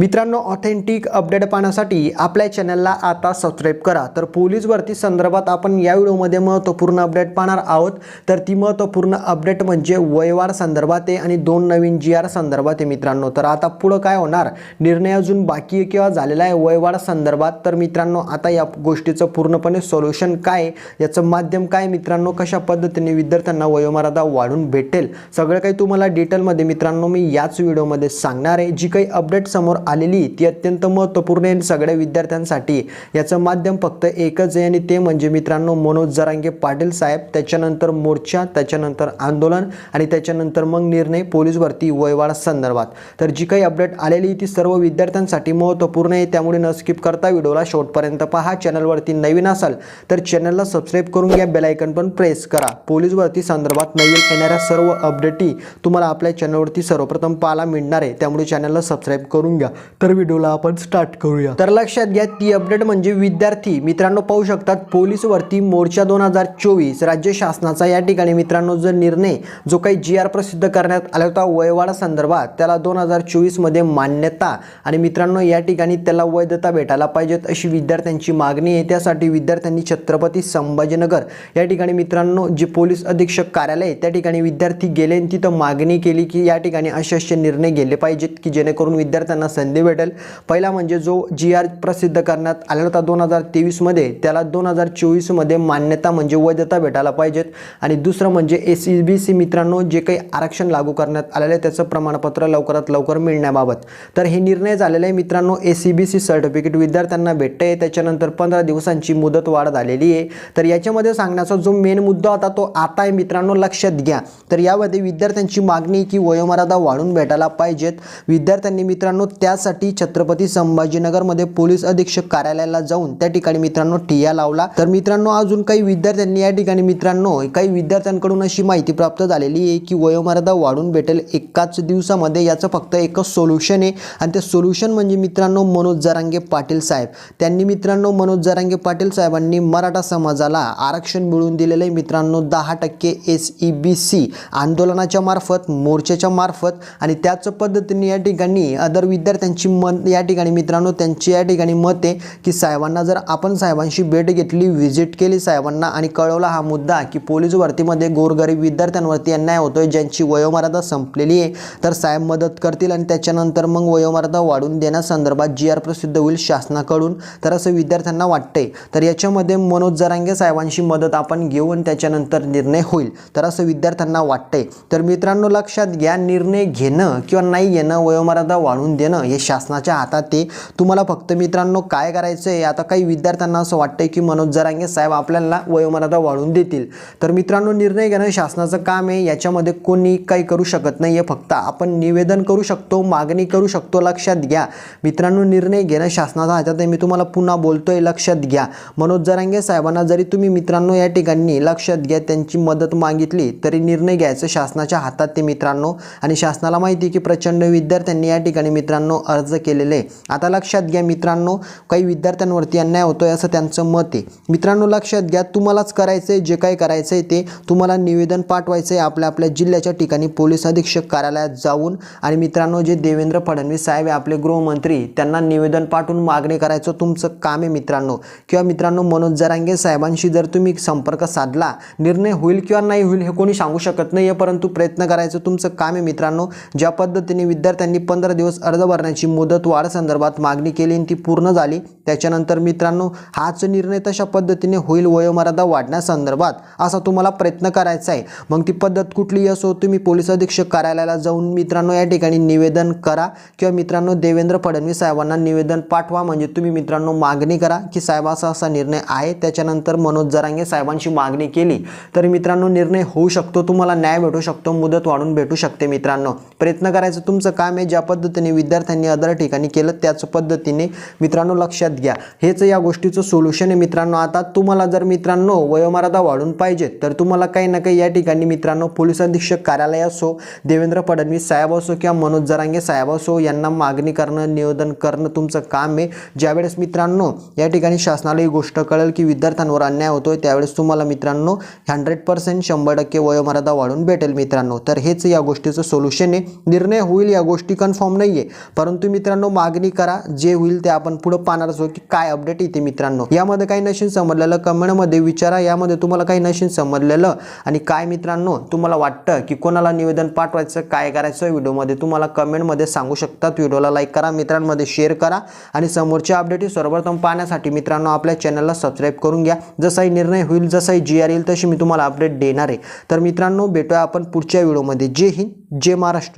मित्रांनो authentic update पाहण्यासाठी आपल्या चॅनलला आता सबस्क्राईब करा. तर पोलीस भरती संदर्भात आपण या व्हिडिओमध्ये महत्त्वपूर्ण अपडेट पाहणार आहोत. तर ती महत्त्वपूर्ण अपडेट म्हणजे वयवार संदर्भात आहे आणि दोन नवीन जी आर संदर्भात आहे मित्रांनो. तर आता पुढं काय होणार? निर्णय अजून बाकी आहे किंवा झालेला आहे वयवार संदर्भात? तर मित्रांनो आता या गोष्टीचं पूर्णपणे सोल्युशन काय याचं माध्यम काय मित्रांनो? कशा पद्धतीने विद्यार्थ्यांना वयोमर्यादा वाढून भेटेल? सगळं काही तुम्हाला डिटेलमध्ये मित्रांनो मी याच व्हिडिओमध्ये सांगणार आहे. जी काही अपडेट समोर आलेली ती अत्यंत महत्त्वपूर्ण आहे सगळ्या विद्यार्थ्यांसाठी याचं माध्यम फक्त एकच आहे आणि ते म्हणजे मित्रांनो मनोज जरांगे पाटील साहेब. त्याच्यानंतर मोर्चा त्याच्यानंतर आंदोलन आणि त्याच्यानंतर मग निर्णय पोलीस भरती वयवाढ संदर्भात. तर जी काही अपडेट आलेली ती सर्व विद्यार्थ्यांसाठी महत्त्वपूर्ण आहे. त्यामुळे न स्किप करता व्हिडिओला शेवटपर्यंत पहा. चॅनलवरती नवीन असाल तर चॅनलला सबस्क्राईब करून घ्या. बेलायकन पण प्रेस करा. पोलीस भरती संदर्भात नवीन येणाऱ्या सर्व अपडेटी तुम्हाला आपल्या चॅनलवरती सर्वप्रथम पाहायला मिळणार आहे. त्यामुळे चॅनलला सबस्क्राईब करून घ्या. तर व्हिडिओला आपण स्टार्ट करूया. तर लक्षात घ्या ती अपडेट म्हणजे विद्यार्थी. मित्रांनो पाहू शकतात पोलीस भरती मोर्चा दोन हजार चोवीस राज्य शासनाचा या ठिकाणी मित्रांनो जो निर्णय जो काही जी आर प्रसिद्ध करण्यात आला होता वयवाडा संदर्भात त्याला दोन हजार चोवीसमध्ये मान्यता आणि मित्रांनो या ठिकाणी त्याला वैधता भेटायला पाहिजेत अशी विद्यार्थ्यांची मागणी आहे. त्यासाठी विद्यार्थ्यांनी छत्रपती संभाजीनगर या ठिकाणी मित्रांनो जे पोलीस अधीक्षक कार्यालय आहे, त्या ठिकाणी विद्यार्थी गेले आणि तिथं मागणी केली की या ठिकाणी असे असे निर्णय गेले पाहिजेत की जेणेकरून विद्यार्थ्यांना संधी भेटेल. पहिला म्हणजे जो जी आर प्रसिद्ध करण्यात आलेला होता दोन हजार तेवीसमध्ये त्याला दोन हजार चोवीसमध्ये मान्यता म्हणजे वैधता भेटायला पाहिजेत. आणि दुसरं म्हणजे एस सी बी सी मित्रांनो जे काही आरक्षण लागू करण्यात आलेलं आहे त्याचं प्रमाणपत्र लवकरात लवकर मिळण्याबाबत. तर हे निर्णय झालेले आहे मित्रांनो S C B C certificate विद्यार्थ्यांना भेटतं आहे त्याच्यानंतर पंधरा दिवसांची मुदत वाढ झालेली आहे. तर याच्यामध्ये सांगण्याचा जो मेन मुद्दा होता तो आता आहे मित्रांनो लक्षात घ्या. तर यामध्ये विद्यार्थ्यांची मागणी की वयोमर्यादा वाढून भेटायला पाहिजेत. विद्यार्थ्यांनी मित्रांनो त्या त्यासाठी छत्रपती संभाजीनगरमध्ये पोलीस अधीक्षक कार्यालयाला जाऊन त्या ठिकाणी मित्रांनो ठिया लावला. तर मित्रांनो अजून काही विद्यार्थ्यांनी या ठिकाणी मित्रांनो काही विद्यार्थ्यांकडून अशी माहिती प्राप्त झालेली आहे की वयोमर्यादा वाढून भेटेल एकाच दिवसामध्ये. याचं फक्त एकच सोल्युशन आहे आणि ते सोल्युशन म्हणजे मित्रांनो मनोज जरांगे पाटील साहेब. त्यांनी मित्रांनो मनोज जरांगे पाटील साहेबांनी मराठा समाजाला आरक्षण मिळवून दिलेलं आहे. मित्रांनो दहा टक्के एस ई बी सी आंदोलनाच्या मार्फत मोर्चाच्या मार्फत आणि त्याच पद्धतीने या ठिकाणी अदर त्यांची मन या ठिकाणी मित्रांनो त्यांची या ठिकाणी मत आहे की साहेबांना जर आपण साहेबांशी भेट घेतली व्हिजिट केली साहेबांना आणि कळवला हा मुद्दा की पोलीस भरतीमध्ये गोरगरीब विद्यार्थ्यांवरती अन्याय होतोय ज्यांची वयोमर्यादा संपलेली आहे तर साहेब मदत करतील आणि त्याच्यानंतर मग वयोमर्यादा वाढून देण्यासंदर्भात जी आर प्रसिद्ध होईल शासनाकडून तर असं विद्यार्थ्यांना वाटतंय. तर याच्यामध्ये मनोज जरांगे साहेबांशी मदत आपण घेऊन त्याच्यानंतर निर्णय होईल तर असं विद्यार्थ्यांना वाटतंय. तर मित्रांनो लक्षात घ्या निर्णय घेणं किंवा नाही घेणं वयोमर्यादा वाढवून देणं हे शासनाच्या हातात ते. तुम्हाला फक्त मित्रांनो काय करायचं आहे आता काही विद्यार्थ्यांना असं वाटतंय की मनोज जरांगे साहेब आपल्याला वयोमर्यादा वाढवून देतील. तर मित्रांनो निर्णय घेणं शासनाचं काम आहे. याच्यामध्ये कोणी काही करू शकत नाही आहे. फक्त आपण निवेदन करू शकतो मागणी करू शकतो लक्षात घ्या. मित्रांनो निर्णय घेणं शासनाचा हातात आहे. मी तुम्हाला पुन्हा बोलतोय लक्षात घ्या. मनोज जरांगे साहेबांना जरी तुम्ही मित्रांनो या ठिकाणी लक्षात घ्या त्यांची मदत मागितली तरी निर्णय घ्यायचं शासनाच्या हातात ते मित्रांनो. आणि शासनाला माहिती आहे की प्रचंड विद्यार्थ्यांनी या ठिकाणी मित्रांनो अर्ज केलेले आहे. आता लक्षात घ्या मित्रांनो काही विद्यार्थ्यांवरती अन्याय होतोय असं त्यांचं मत आहे. मित्रांनो लक्षात घ्या तुम्हालाच करायचं आहे जे काही करायचं आहे ते तुम्हाला निवेदन पाठवायचं आहे आपल्या आपल्या जिल्ह्याच्या ठिकाणी पोलीस अधीक्षक कार्यालयात जाऊन. आणि मित्रांनो जे देवेंद्र फडणवीस साहेब आहे आपले गृहमंत्री त्यांना निवेदन पाठवून मागणी करायचं तुमचं काम आहे मित्रांनो. किंवा मित्रांनो मनोज जरांगे साहेबांशी जर तुम्ही संपर्क साधला निर्णय होईल किंवा नाही होईल हे कोणी सांगू शकत नाही आहे परंतु प्रयत्न करायचं तुमचं काम आहे मित्रांनो. ज्या पद्धतीने विद्यार्थ्यांनी पंधरा दिवस अर्ज भरण्याची मुदत वाढ संदर्भात मागणी केली आणि ती पूर्ण झाली. त्याच्यानंतर मित्रांनो हाच निर्णय तशा पद्धतीने होईल वयोमर्यादा वाढण्यासंदर्भात असा तुम्हाला प्रयत्न करायचा आहे. मग ती पद्धत कुठली असो तुम्ही पोलीस अधीक्षक कार्यालयाला जाऊन मित्रांनो या ठिकाणी निवेदन करा किंवा मित्रांनो देवेंद्र फडणवीस साहेबांना निवेदन पाठवा. म्हणजे तुम्ही मित्रांनो मागणी करा की साहेब असा असा निर्णय आहे. त्याच्यानंतर मनोज जरांगे साहेबांची मागणी केली. तर मित्रांनो निर्णय होऊ शकतो तुम्हाला न्याय भेटू शकतो मुदत वाढून भेटू शकते मित्रांनो. प्रयत्न करायचं तुमचं काम आहे. ज्या पद्धतीने विद्यार्थ्यांनी अदर ठिकाणी केलं त्याच पद्धतीने मित्रांनो लक्षात घ्या. हेच या गोष्टीचं सोल्युशन आहे मित्रांनो. आता तुम्हाला जर मित्रांनो वयोमर्यादा वाढून पाहिजे तर तुम्हाला काही ना काही या ठिकाणी मित्रांनो पोलीस अधीक्षक कार्यालय असो देवेंद्र फडणवीस साहेब असो किंवा मनोज जरांगे साहेब असो यांना मागणी करणं निवेदन करणं तुमचं काम आहे. ज्यावेळेस मित्रांनो या ठिकाणी शासनाला ही गोष्ट कळेल की विद्यार्थ्यांवर अन्याय होतोय त्यावेळेस तुम्हाला मित्रांनो हंड्रेड पर्सेंट शंभर टक्के वयोमर्यादा वाढून भेटेल मित्रांनो. तर हेच या गोष्टीचं सोल्युशन आहे. निर्णय होईल या गोष्टी कन्फर्म नाही आहे परंतु परंतु मित्रांनो मागणी करा. जे होईल ते आपण पुढे पाहणार असो की काय अपडेट येते मित्रांनो. यामध्ये काही नशीन समजलेलं कमेंटमध्ये विचारा. यामध्ये तुम्हाला काही नशीन समजलेलं आणि काय मित्रांनो तुम्हाला वाटतं की कोणाला निवेदन पाठवायचं काय करायचं व्हिडिओमध्ये तुम्हाला कमेंटमध्ये सांगू शकतात. व्हिडिओला लाईक करा मित्रांमध्ये शेअर करा आणि समोरच्या अपडेट सर्वप्रथम पाहण्यासाठी मित्रांनो आपल्या चॅनलला सबस्क्राईब करून घ्या. जसाही निर्णय होईल जसाही जी आर येईल तशी मी तुम्हाला अपडेट देणार आहे. तर मित्रांनो भेटूया आपण पुढच्या व्हिडिओमध्ये. जय हिंद जय महाराष्ट्र.